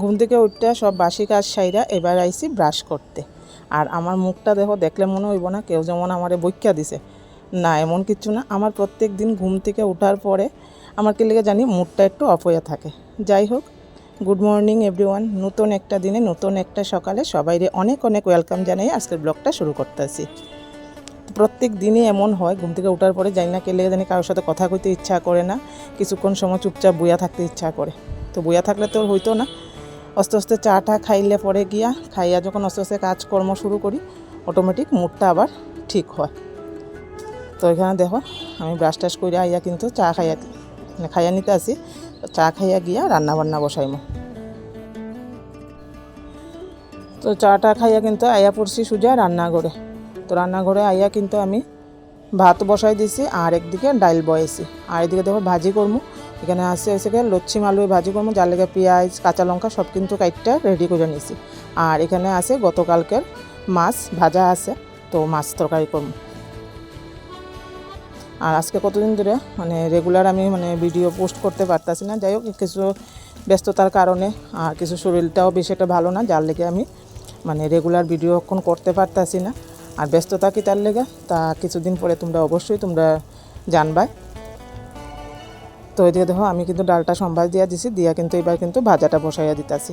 ঘুম থেকে উঠতে সব বাসি কাজ সাইরা এবার আইসি ব্রাশ করতে। আর আমার মুখটা দেখো, দেখলে মনে হইব না কেউ যেমন আমারে বৈখ্যা দিছে। না, এমন কিছু না। আমার প্রত্যেক দিন ঘুম থেকে ওঠার পরে আমার কি লেগে জানি মুডটা একটু অফ হয়ে থাকে। যাই হোক গুড মর্নিং এভরিওয়ান নতুন একটা দিনে, নতুন একটা সকালে সবাইরে অনেক অনেক ওয়েলকাম জানাই আজকের ব্লগটা শুরু করতেছি। প্রত্যেক দিনই এমন হয়, ঘুম থেকে ওঠার পরে জানি না কে লেগে জানি কারোর সাথে কথা কইতে ইচ্ছা করে না, কিছুক্ষণ সময় চুপচাপ বইয়া থাকতে ইচ্ছা করে। তো বইয়া থাকলে তো হইতো না। আস্তে আস্তে চাটা খাইলে পরে গিয়া খাইয়া যখন আস্তে আস্তে কাজকর্ম শুরু করি অটোমেটিক মুডটা আবার ঠিক হয়। তো এখানে দেখো, আমি ব্রাশ টাশ করে আইয়া কিন্তু চা খাইয়া মানে খাইয়া নিতে আসি। চা খাইয়া গিয়া রান্না বান্না বসাইমো। তো চাটা খাইয়া কিন্তু আইয়া পড়ছি সুজা রান্নাঘরে। তো রান্নাঘরে আইয়া কিন্তু আমি ভাত বসাই দিছি, আর একদিকে ডাইল বয়েছি। আর এদিকে দেখো ভাজি করব এখানে আসে হচ্ছে গিয়ে লচ্ছি, মালুই, ভাজি করব যার লেগে, পেঁয়াজ, কাঁচা লঙ্কা, সব কিন্তু কাইটটা রেডি করে নিছি আর এখানে আছে গতকালকের মাছ ভাজা আছে, তো মাছ তরকারি করব। আর আজকে কতদিন ধরে মানে রেগুলার আমি মানে ভিডিও পোস্ট করতে পারতাছি না, যাই হোক, কিছু ব্যস্ততার কারণে আর কিছু শরীরটাও বেশি একটা ভালো না, যার লেগে আমি মানে রেগুলার ভিডিও এখন করতে পারতাছি না। আর ব্যস্ততা কি তার লেগে? তা কিছুদিন পরে তোমরা অবশ্যই তোমরা জানবাই। তো ওইদিকে দেখো, আমি কিন্তু ডালটা সম্ভার দিয়া দিছি, দিয়া কিন্তু এবার কিন্তু ভাজাটা বসাইয়া দিতাছি।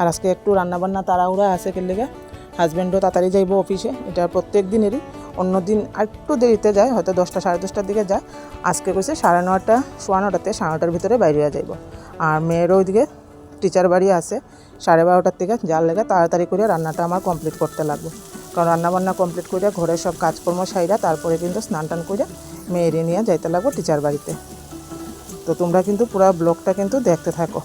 আর আজকে একটু রান্নাবান্না তাড়াহুড়া আছে কে লেগে। হাজব্যান্ডও তাড়াতাড়ি যাইব অফিসে, এটা প্রত্যেক দিনেরই। অন্য দিন একটু দেরিতে যায়, হয়তো দশটা, সাড়ে দশটার দিকে যায়। আজকে কইছে সাড়ে নটা সোয়া নটাতে সাড়ে নটার ভিতরে বাইরে যাইব। আর মেয়েরও ওইদিকে টিচার বাড়ি আছে, সাড়ে বারোটার থেকে যার লেগে তাড়াতাড়ি করে রান্নাটা আমার কমপ্লিট করতে লাগবে। কারণ রান্নাবান্না কমপ্লিট করে ঘরের সব কাজকর্ম সাইরা তারপরে কিন্তু স্নান টান করে মেয়েরে নিয়ে যাইতে লাগবো টিচার বাড়িতে। তো তোমরা কিন্তু পুরো ব্লগটা কিন্তু দেখতে থাকো।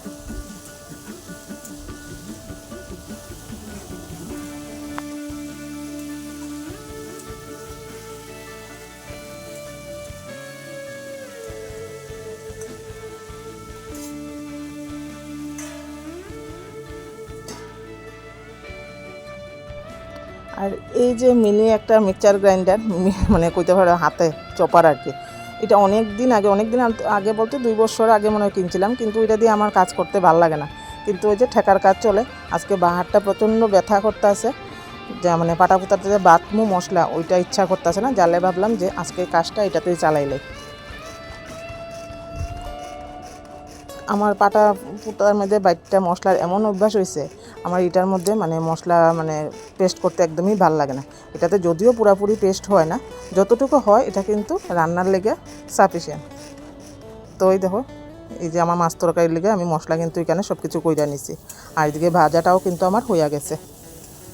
আর এই যে মিনি একটা মিক্সচার গ্রাইন্ডার মানে কইতে পারো হাতে চপার আর কি, এটা অনেক দিন আগে, অনেক দিন আগে বলতে দুই বছর আগে মনে হয় কিনছিলাম, কিন্তু এটা দিয়ে আমার কাজ করতে ভালো লাগে না। কিন্তু ওই যে ঠেকার কাজ চলে, আজকে বাহারটা প্রচণ্ড ব্যথা করতে আছে যা মানে পাটা পুতাতে যে বাতমু মশলা, ওইটা ইচ্ছা করতেছে না, জালে ভাবলাম যে আজকে কাজটা এটাতেই চালাইলে আমার পাটা পুতার মধ্যে বাইটটা মশলার এমন অভ্যাস হয়েছে আমার এটার মধ্যে মানে মশলা মানে পেস্ট করতে একদমই ভালো লাগে না। এটাতে যদিও পুরাপুরি পেস্ট হয় না, যতটুকু হয় এটা কিন্তু রান্নার লেগে সাফিসিয়েন্ট তো ওই দেখো, এই যে আমার মাছ তরকারির লেগে আমি মশলা কিন্তু এখানে সব কিছু কইরা নিছি। আর এদিকে ভাজাটাও কিন্তু আমার হইয়া গেছে।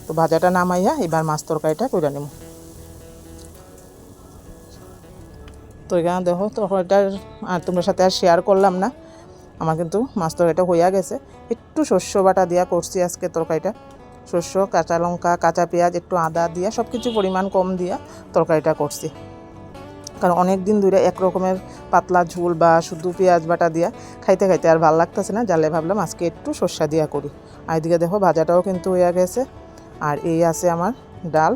তো ভাজাটা নামাইয়া এবার মাছ তরকারিটা কইরা নেব তো এখানে দেখো তো তরকারিটার আর তোমার সাথে আর শেয়ার করলাম না। আমার কিন্তু মাছ তরকারিটা হইয়া গেছে। একটু শস্য বাটা দিয়া করছি আজকে তরকারিটা। শস্য, কাঁচা লঙ্কা, কাঁচা পেঁয়াজ, একটু আদা দিয়া সব কিছু পরিমাণ কম দিয়া তরকারিটা করছি। কারণ অনেক দিন ধরে এক রকমের পাতলা ঝোল বা শুধু পেঁয়াজ বাটা দিয়া খাইতে খাইতে আর ভালো লাগতেছে না জালে ভাবলাম আজকে একটু সর্ষা দিয়া করি। আর এদিকে দেখো, ভাজাটাও কিন্তু হইয়া গেছে। আর এই আছে আমার ডাল,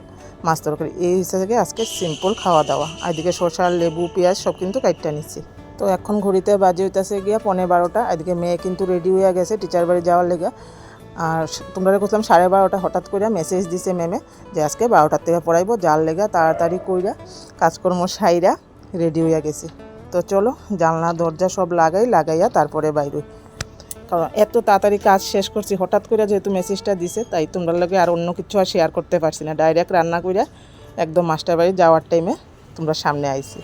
মাছ তরকারি। এই হিসেবে আজকে সিম্পল খাওয়া দাওয়া আর এদিকে শসা লেবু, পেঁয়াজ সব কিন্তু কাইটটা নিচ্ছি তো এখন ঘড়িতে বাজে হইতেছে গিয়া পনেরো বারোটা। এদিকে মেয়ে কিন্তু রেডি হয়ে গেছে টিচার বাড়ি যাওয়ার লেগে। আর তোমরা করলাম সাড়ে বারোটা হঠাৎ করে মেসেজ দিছে ম্যামে যে আজকে বারোটার থেকে পড়াইবো, যার লেগা তাড়াতাড়ি কইরা কাজকর্ম সাইরা রেডি হইয়া গেছি। তো চলো, জানলা, দরজা সব লাগাই, লাগাইয়া তারপরে বাইরে কারণ এত তাড়াতাড়ি কাজ শেষ করছি, হঠাৎ করে যেহেতু মেসেজটা দিছে, তাই তোমরা লাগে আর অন্য কিছু আর শেয়ার করতে পারছি না। ডাইরেক্ট রান্না কইরা একদম মাস্টার বাড়ি যাওয়ার টাইমে তোমরা সামনে আইছি।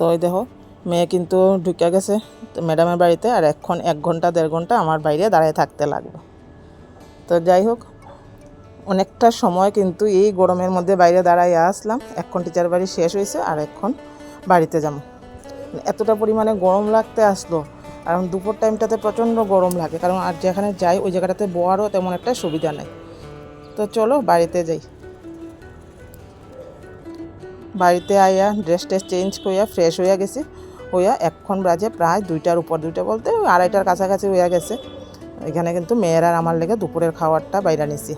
তো ওই দেখো মেয়ে কিন্তু ঢুকে গেছে ম্যাডামের বাড়িতে আর এখন এক ঘণ্টা দেড় ঘণ্টা আমার বাইরে দাঁড়িয়ে থাকতে লাগবে। তো যাই হোক, অনেকটা সময় কিন্তু এই গরমের মধ্যে বাইরে দাঁড়াই আসলাম। এখন টিচার বাড়ি শেষ হয়েছে আর এখন বাড়িতে যাব। এতটা পরিমাণে গরম লাগতে আসলো। কারণ দুপুর টাইমটাতে প্রচণ্ড গরম লাগে। কারণ আর যেখানে যাই, ওই জায়গাটাতে বোয়ারও তেমন একটা সুবিধা নেই। তো চলো বাড়িতে যাই। বাড়িতে আইয়া ড্রেস ট্রেস চেঞ্জ করিয়া ফ্রেশ হইয়া গেছি। হইয়া এখন বাজে প্রায় দুইটার উপর দুইটা বলতে আড়াইটার কাছাকাছি হইয়া গেছে। এখানে কিন্তু মেয়েরা আমার লেগে দুপুরের খাওয়ারটা বাইরে নিছি।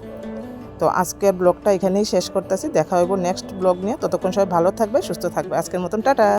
তো তো আজকের ব্লগটা এখানেই শেষ করতেছি। দেখা হইব নেক্সট ব্লগ নিয়ে। ততক্ষণ সবাই ভালো থাকবে, সুস্থ থাকবে। আজকের মতন, টাটা!